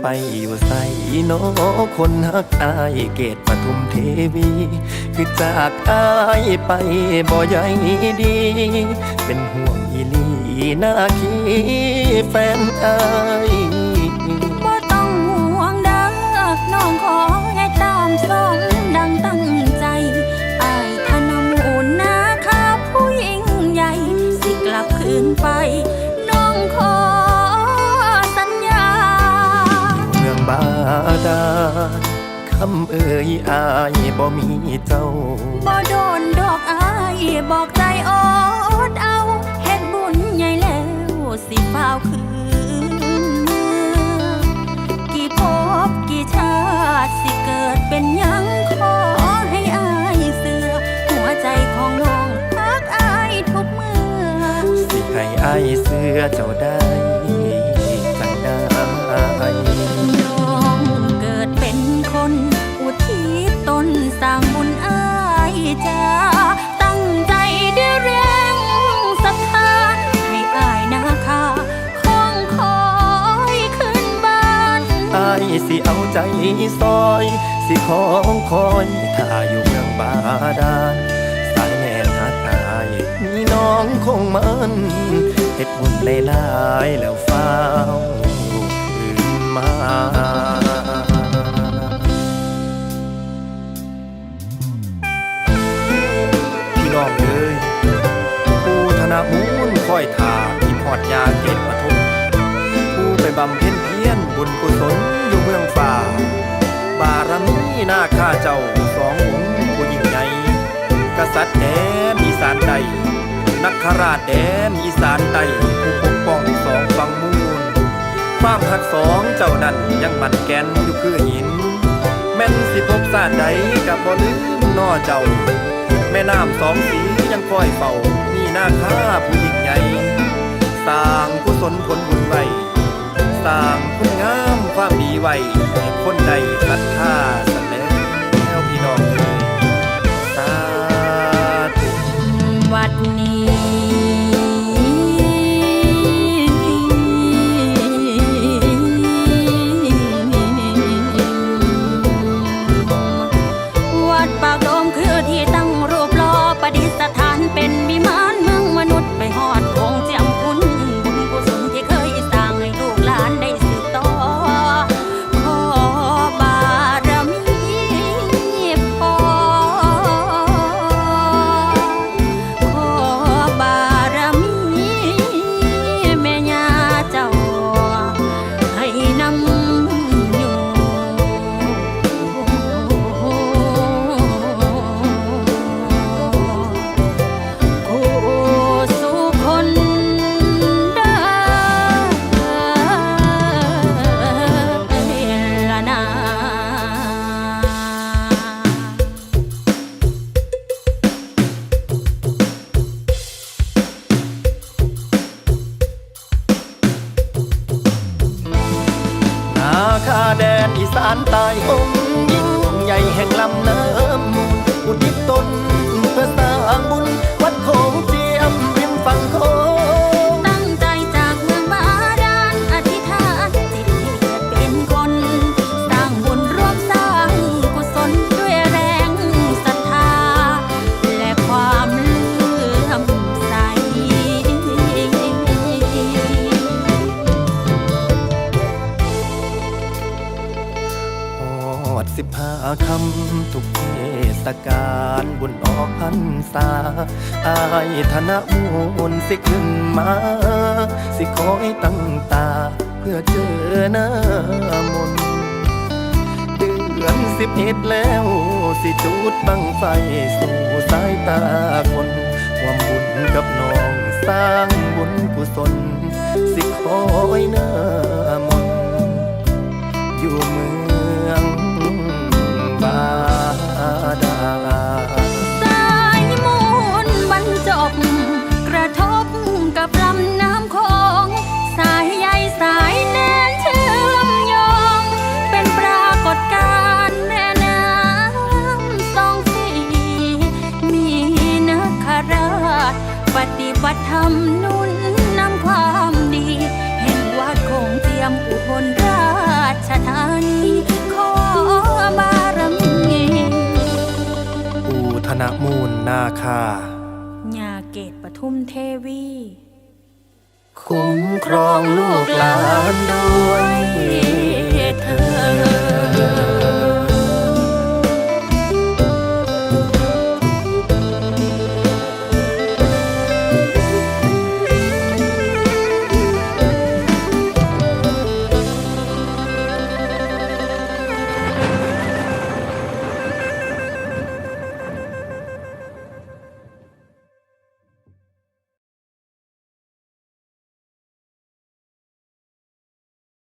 ไปอยู่ใส่โนคนฮักอายเกตปทุมเทวี คือจากอายไปบ่ใหญ่ดี เป็นห่วงอีหลีน้าคีแฟนอายบ่ต้องห่วงเด้อน้องขอให้ตามสมดังตั้งใจอายธนมูลนาคาผู้ยิ่งใหญ่สิกลับคืนไป คำเอ่ยอายบ่มีเจ้า บ่โดนดอกอายบอกใจอดเอาเฮ็ดบุญใหญ่แล้วสิฟ้าวคืนเมืองกี่ภพกี่ชาติสิเกิดเป็นหยังขอให้อายเสือหัวใจของน้องรักอายทุกเมื่อสิให้อายเสื้อเจ้าได้ายสิเอาใจซอย สิของคอยถ้าอยู่เมืองบาดาลสายแน่นหักอายมีน้องคงมันเฮ็ดบุญหลายๆแล้วฟ้าวคืนมาพี่น้องเอ้ยปูธนามูลคอยทากินหอดยาเกตปทุมผู้ไปบำเพ็ญเพียรบุญกุศล หน้าข้าเจ้าสององค์ผู้ยิ่งใหญ่กษัตริย์แดนอีสานใดนักขราชแดนอีสานใดผู้ปกป้องสองฝั่งมูลความหักสองเจ้านั้นยังมันแกนอยู่คือหิน แม่นสิพบสาดใดกับบ่ลืมนอเจ้า แม่น้ำสองสียังคอยเฝ้ามีหน้าค่าผู้ยิ่งใหญ่สร้างกุศลผลบุญไว้สร้างคุณงามความดีไว้คนใดศรัทธา คาแดนอีสานใต้องยิ่งใหญ่แห่งลำเนิน คำทุกเทศกาลบุญออกพรรษาอายธนมูลสิขึ้นมา สิคอยตั้งตา เพื่อเจอหน้ามนเดือนสิบเอ็ดแล้ว สิจูดบังไฟสู่สายตาคนความบุญกับน้องสร้างบุญกุศล สิคอยหน้ามนอยู่เมื ทำนุนนำความดี แห่งวัดคงเตรียมอุบลราชธานีขอบารมีอูธนมูลนาคาญาเกตปทุมเทวี คุ้มครองลูกหลานด้วยเธอ